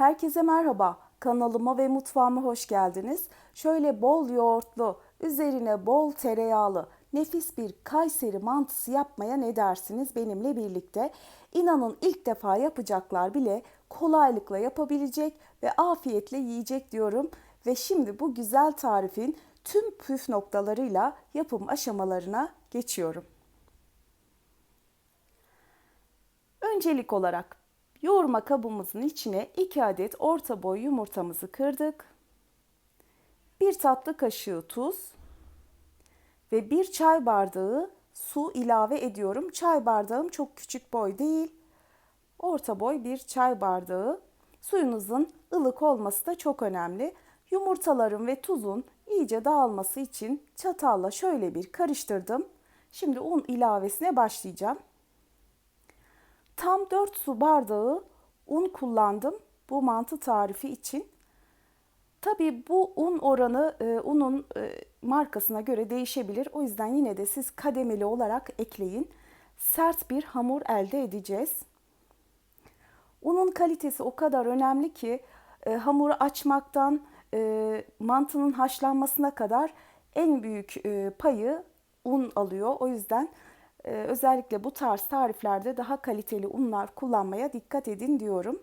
Herkese merhaba. Kanalıma ve mutfağıma hoş geldiniz. Şöyle bol yoğurtlu, üzerine bol tereyağlı, nefis bir Kayseri mantısı yapmaya ne dersiniz benimle birlikte? İnanın ilk defa yapacaklar bile kolaylıkla yapabilecek ve afiyetle yiyecek diyorum. Ve şimdi bu güzel tarifin tüm püf noktalarıyla yapım aşamalarına geçiyorum. Öncelik olarak yoğurma kabımızın içine 2 adet orta boy yumurtamızı kırdık. 1 tatlı kaşığı tuz ve 1 çay bardağı su ilave ediyorum. Çay bardağım çok küçük boy değil. Orta boy bir çay bardağı. Suyunuzun ılık olması da çok önemli. Yumurtaların ve tuzun iyice dağılması için çatalla şöyle bir karıştırdım. Şimdi un ilavesine başlayacağım. Tam 4 su bardağı un kullandım bu mantı tarifi için. Tabii bu un oranı e, unun e, markasına göre değişebilir. O yüzden yine de siz kademeli olarak ekleyin. Sert bir hamur elde edeceğiz. Unun kalitesi o kadar önemli ki e, hamuru açmaktan e, mantının haşlanmasına kadar en büyük e, payı un alıyor. O yüzden ee, özellikle bu tarz tariflerde daha kaliteli unlar kullanmaya dikkat edin diyorum.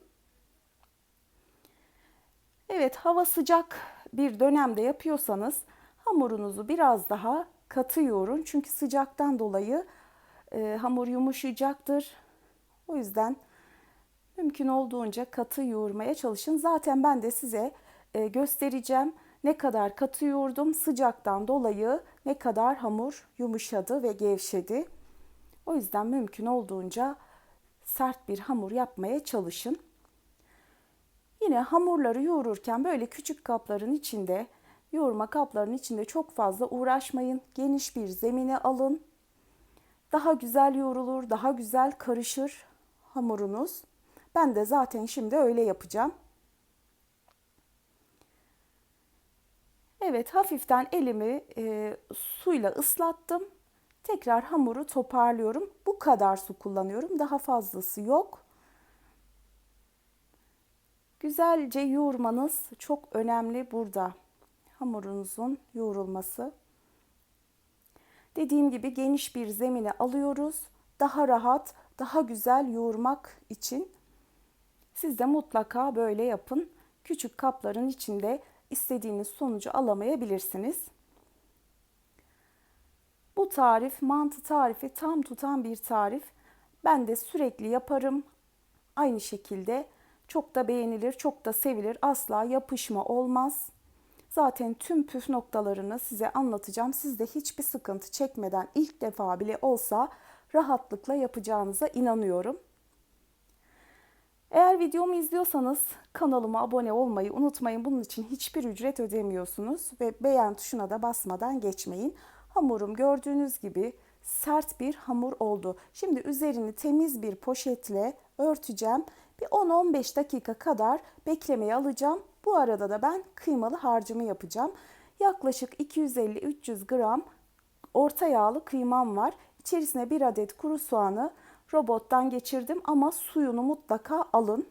Evet hava sıcak bir dönemde yapıyorsanız hamurunuzu biraz daha katı yoğurun. Çünkü sıcaktan dolayı e, hamur yumuşayacaktır. O yüzden mümkün olduğunca katı yoğurmaya çalışın. Zaten ben de size e, göstereceğim ne kadar katı yoğurdum sıcaktan dolayı ne kadar hamur yumuşadı ve gevşedi. O yüzden mümkün olduğunca sert bir hamur yapmaya çalışın. Yine hamurları yoğururken böyle küçük kapların içinde, yoğurma kaplarının içinde çok fazla uğraşmayın. Geniş bir zemine alın. Daha güzel yoğrulur, daha güzel karışır hamurunuz. Ben de zaten şimdi öyle yapacağım. Evet hafiften elimi e, suyla ıslattım. Tekrar hamuru toparlıyorum. Bu kadar su kullanıyorum. Daha fazlası yok. Güzelce yoğurmanız çok önemli burada. Hamurunuzun yoğrulması. Dediğim gibi geniş bir zemine alıyoruz. Daha rahat, daha güzel yoğurmak için siz de mutlaka böyle yapın. Küçük kapların içinde istediğiniz sonucu alamayabilirsiniz. Bu tarif mantı tarifi tam tutan bir tarif. Ben de sürekli yaparım. Aynı şekilde çok da beğenilir, çok da sevilir. Asla yapışma olmaz. Zaten tüm püf noktalarını size anlatacağım. Siz de hiçbir sıkıntı çekmeden ilk defa bile olsa rahatlıkla yapacağınıza inanıyorum. Eğer videomu izliyorsanız kanalıma abone olmayı unutmayın. Bunun için hiçbir ücret ödemiyorsunuz ve beğen tuşuna da basmadan geçmeyin. Hamurum gördüğünüz gibi sert bir hamur oldu. Şimdi üzerini temiz bir poşetle örteceğim. Bir 10-15 dakika kadar beklemeye alacağım. Bu arada da ben kıymalı harcımı yapacağım. Yaklaşık 250-300 gram orta yağlı kıymam var. İçerisine bir adet kuru soğanı robottan geçirdim ama suyunu mutlaka alın.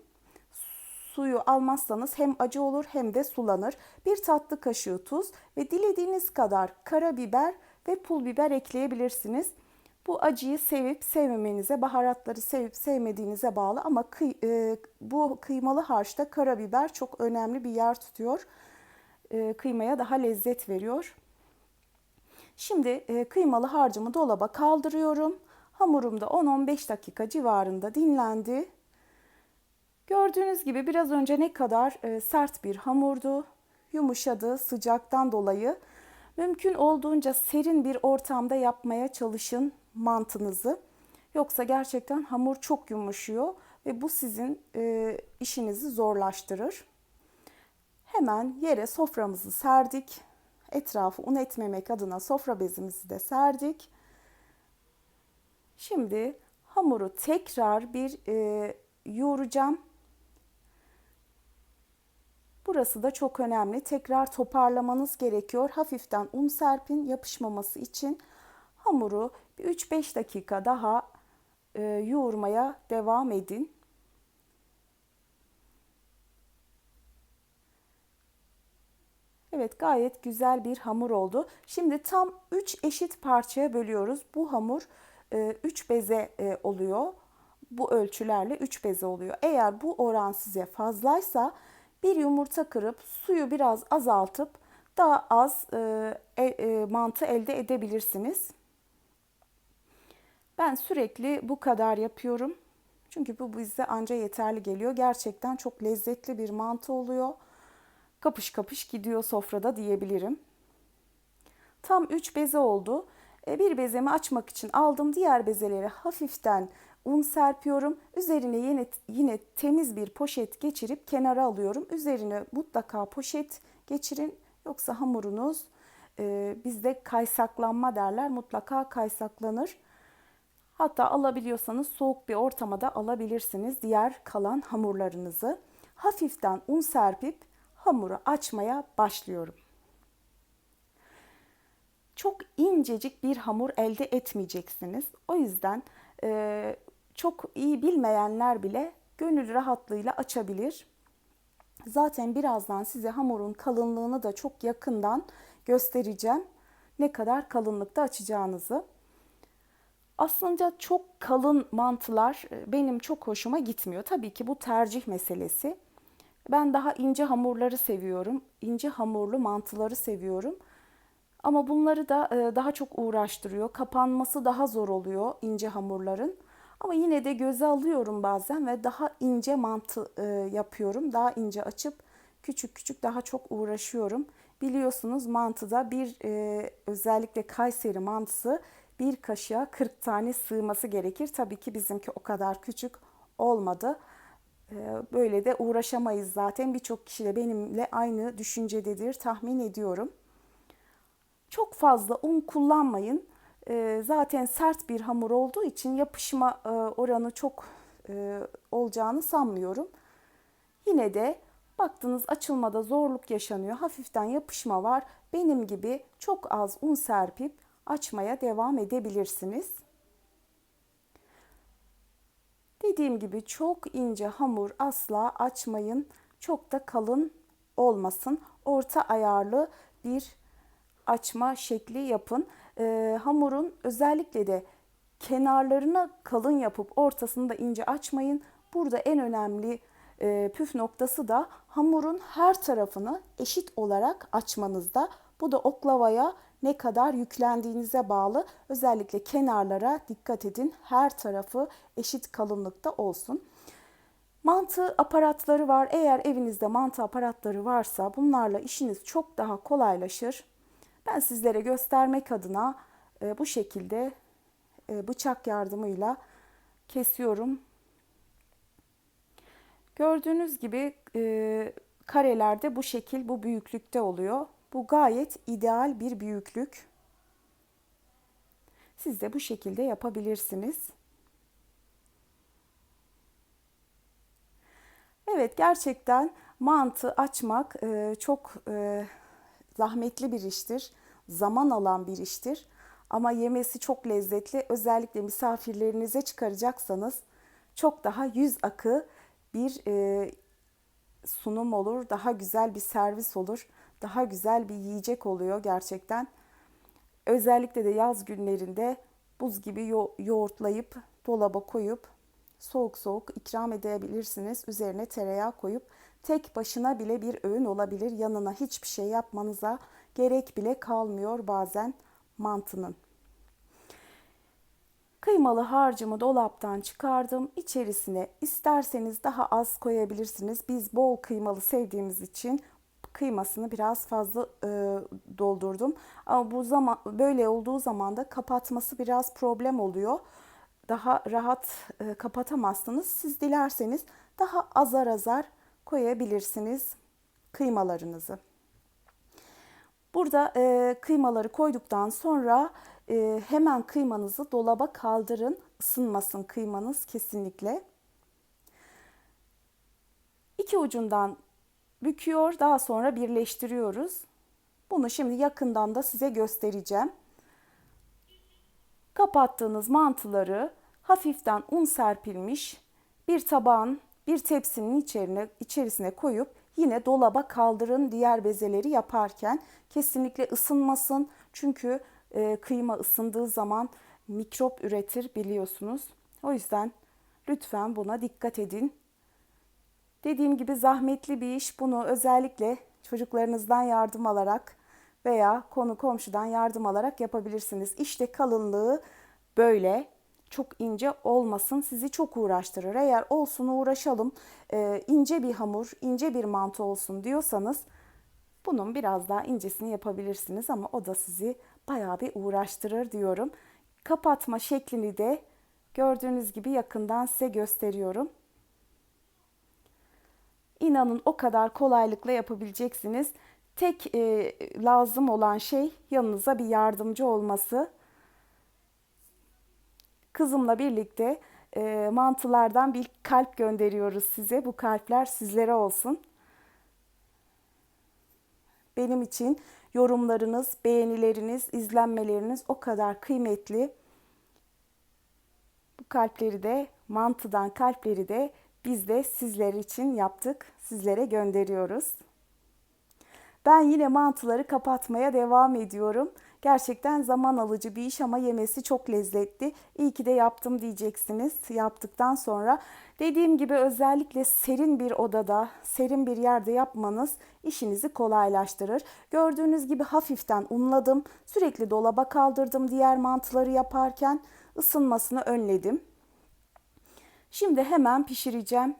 Suyu almazsanız hem acı olur hem de sulanır. Bir tatlı kaşığı tuz ve dilediğiniz kadar karabiber ve pul biber ekleyebilirsiniz. Bu acıyı sevip sevmemenize, baharatları sevip sevmediğinize bağlı ama kıy, e, bu kıymalı harçta karabiber çok önemli bir yer tutuyor. E, kıymaya daha lezzet veriyor. Şimdi e, kıymalı harcımı dolaba kaldırıyorum. Hamurum da 10-15 dakika civarında dinlendi. Gördüğünüz gibi biraz önce ne kadar e, sert bir hamurdu. Yumuşadı sıcaktan dolayı. Mümkün olduğunca serin bir ortamda yapmaya çalışın mantınızı. Yoksa gerçekten hamur çok yumuşuyor ve bu sizin e, işinizi zorlaştırır. Hemen yere soframızı serdik. Etrafı un etmemek adına sofra bezimizi de serdik. Şimdi hamuru tekrar bir e, yoğuracağım. Burası da çok önemli. Tekrar toparlamanız gerekiyor. Hafiften un serpin yapışmaması için hamuru 3-5 dakika daha e, yoğurmaya devam edin. Evet gayet güzel bir hamur oldu. Şimdi tam 3 eşit parçaya bölüyoruz. Bu hamur e, 3 beze e, oluyor. Bu ölçülerle 3 beze oluyor. Eğer bu oran size fazlaysa bir yumurta kırıp suyu biraz azaltıp daha az e, e, mantı elde edebilirsiniz. Ben sürekli bu kadar yapıyorum. Çünkü bu bize anca yeterli geliyor. Gerçekten çok lezzetli bir mantı oluyor. Kapış kapış gidiyor sofrada diyebilirim. Tam 3 beze oldu. E, bir bezemi açmak için aldım. Diğer bezeleri hafiften un serpiyorum. Üzerine yine, yine temiz bir poşet geçirip kenara alıyorum. Üzerine mutlaka poşet geçirin. Yoksa hamurunuz e, bizde kaysaklanma derler. Mutlaka kaysaklanır. Hatta alabiliyorsanız soğuk bir ortamada alabilirsiniz diğer kalan hamurlarınızı. Hafiften un serpip hamuru açmaya başlıyorum. Çok incecik bir hamur elde etmeyeceksiniz. O yüzden e, çok iyi bilmeyenler bile gönül rahatlığıyla açabilir. Zaten birazdan size hamurun kalınlığını da çok yakından göstereceğim. Ne kadar kalınlıkta açacağınızı. Aslında çok kalın mantılar e, benim çok hoşuma gitmiyor. Tabii ki bu tercih meselesi. Ben daha ince hamurları seviyorum. İnce hamurlu mantıları seviyorum. Ama bunları da e, daha çok uğraştırıyor. Kapanması daha zor oluyor ince hamurların. Ama yine de göze alıyorum bazen ve daha ince mantı e, yapıyorum. Daha ince açıp küçük küçük daha çok uğraşıyorum. Biliyorsunuz mantıda bir özellikle Kayseri mantısı bir kaşığa 40 tane sığması gerekir. Tabii ki bizimki o kadar küçük olmadı. Böyle de uğraşamayız zaten. Birçok kişi de benimle aynı düşüncededir tahmin ediyorum. Çok fazla un kullanmayın. Ee, zaten sert bir hamur olduğu için yapışma e, oranı çok e, olacağını sanmıyorum. Yine de baktınız açılmada zorluk yaşanıyor. Hafiften yapışma var. Benim gibi çok az un serpip açmaya devam edebilirsiniz. Dediğim gibi çok ince hamur asla açmayın. Çok da kalın olmasın. Orta ayarlı bir açma şekli yapın. Ee, hamurun özellikle de kenarlarına kalın yapıp ortasını da ince açmayın. Burada en önemli e, püf noktası da hamurun her tarafını eşit olarak açmanızda. Bu da oklavaya ne kadar yüklendiğinize bağlı. Özellikle kenarlara dikkat edin. Her tarafı eşit kalınlıkta olsun. Mantı aparatları var. Eğer evinizde mantı aparatları varsa bunlarla işiniz çok daha kolaylaşır. Ben sizlere göstermek adına e, bu şekilde e, bıçak yardımıyla kesiyorum. Gördüğünüz gibi e, karelerde bu şekil, bu büyüklükte oluyor. Bu gayet ideal bir büyüklük. Siz de bu şekilde yapabilirsiniz. Evet gerçekten mantı açmak e, çok e, zahmetli bir iştir. Zaman alan bir iştir. Ama yemesi çok lezzetli. Özellikle misafirlerinize çıkaracaksanız çok daha yüz akı bir e, sunum olur. Daha güzel bir servis olur daha güzel bir yiyecek oluyor gerçekten. Özellikle de yaz günlerinde buz gibi yo- yoğurtlayıp dolaba koyup soğuk soğuk ikram edebilirsiniz. Üzerine tereyağı koyup tek başına bile bir öğün olabilir. Yanına hiçbir şey yapmanıza gerek bile kalmıyor bazen mantının. Kıymalı harcımı dolaptan çıkardım. İçerisine isterseniz daha az koyabilirsiniz. Biz bol kıymalı sevdiğimiz için kıymasını biraz fazla e, doldurdum. Ama bu zaman böyle olduğu zaman da kapatması biraz problem oluyor. Daha rahat e, kapatamazsınız. Siz dilerseniz daha azar azar koyabilirsiniz kıymalarınızı. Burada e, kıymaları koyduktan sonra e, hemen kıymanızı dolaba kaldırın. Isınmasın kıymanız kesinlikle. İki ucundan büküyor. Daha sonra birleştiriyoruz. Bunu şimdi yakından da size göstereceğim. Kapattığınız mantıları hafiften un serpilmiş bir tabağın, bir tepsinin içerine, içerisine koyup yine dolaba kaldırın diğer bezeleri yaparken. Kesinlikle ısınmasın. Çünkü e, kıyma ısındığı zaman mikrop üretir biliyorsunuz. O yüzden lütfen buna dikkat edin. Dediğim gibi zahmetli bir iş. Bunu özellikle çocuklarınızdan yardım alarak veya konu komşudan yardım alarak yapabilirsiniz. İşte kalınlığı böyle. Çok ince olmasın sizi çok uğraştırır. Eğer olsun uğraşalım e, ince bir hamur, ince bir mantı olsun diyorsanız bunun biraz daha incesini yapabilirsiniz ama o da sizi bayağı bir uğraştırır diyorum. Kapatma şeklini de gördüğünüz gibi yakından size gösteriyorum. İnanın o kadar kolaylıkla yapabileceksiniz. Tek e, lazım olan şey yanınıza bir yardımcı olması. Kızımla birlikte e, mantılardan bir kalp gönderiyoruz size. Bu kalpler sizlere olsun. Benim için yorumlarınız, beğenileriniz, izlenmeleriniz o kadar kıymetli. Bu kalpleri de mantıdan kalpleri de biz de sizler için yaptık. Sizlere gönderiyoruz. Ben yine mantıları kapatmaya devam ediyorum. Gerçekten zaman alıcı bir iş ama yemesi çok lezzetli. İyi ki de yaptım diyeceksiniz yaptıktan sonra. Dediğim gibi özellikle serin bir odada, serin bir yerde yapmanız işinizi kolaylaştırır. Gördüğünüz gibi hafiften unladım. Sürekli dolaba kaldırdım diğer mantıları yaparken ısınmasını önledim. Şimdi hemen pişireceğim.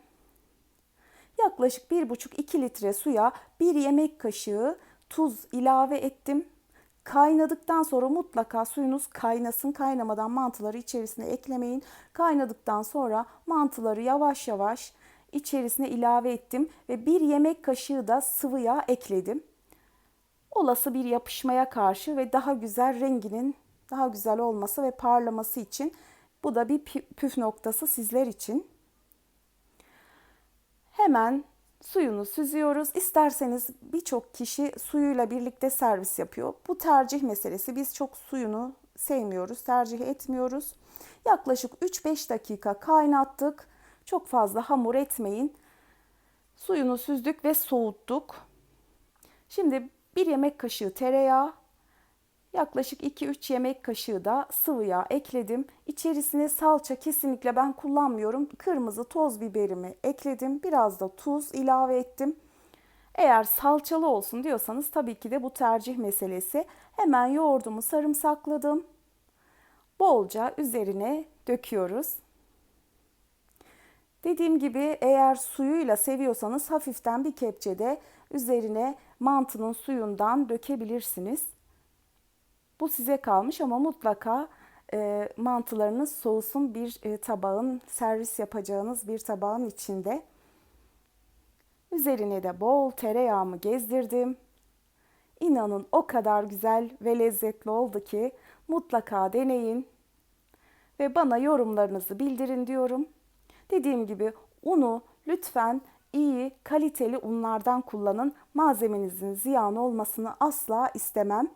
Yaklaşık 1,5-2 litre suya 1 yemek kaşığı tuz ilave ettim. Kaynadıktan sonra mutlaka suyunuz kaynasın. Kaynamadan mantıları içerisine eklemeyin. Kaynadıktan sonra mantıları yavaş yavaş içerisine ilave ettim ve bir yemek kaşığı da sıvı yağ ekledim. Olası bir yapışmaya karşı ve daha güzel renginin daha güzel olması ve parlaması için bu da bir püf noktası sizler için. Hemen suyunu süzüyoruz. İsterseniz birçok kişi suyuyla birlikte servis yapıyor. Bu tercih meselesi. Biz çok suyunu sevmiyoruz, tercih etmiyoruz. Yaklaşık 3-5 dakika kaynattık. Çok fazla hamur etmeyin. Suyunu süzdük ve soğuttuk. Şimdi bir yemek kaşığı tereyağı, Yaklaşık 2-3 yemek kaşığı da sıvı yağ ekledim. İçerisine salça kesinlikle ben kullanmıyorum. Kırmızı toz biberimi ekledim. Biraz da tuz ilave ettim. Eğer salçalı olsun diyorsanız tabii ki de bu tercih meselesi. Hemen yoğurdumu sarımsakladım. Bolca üzerine döküyoruz. Dediğim gibi eğer suyuyla seviyorsanız hafiften bir kepçede üzerine mantının suyundan dökebilirsiniz. Bu size kalmış ama mutlaka e, mantılarınız soğusun bir e, tabağın servis yapacağınız bir tabağın içinde. Üzerine de bol tereyağımı gezdirdim. İnanın o kadar güzel ve lezzetli oldu ki mutlaka deneyin ve bana yorumlarınızı bildirin diyorum. Dediğim gibi unu lütfen iyi, kaliteli unlardan kullanın. Malzemenizin ziyan olmasını asla istemem.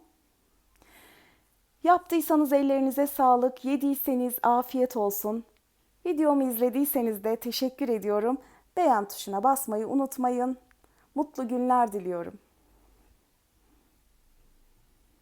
Yaptıysanız ellerinize sağlık, yediyseniz afiyet olsun. Videomu izlediyseniz de teşekkür ediyorum. Beğen tuşuna basmayı unutmayın. Mutlu günler diliyorum.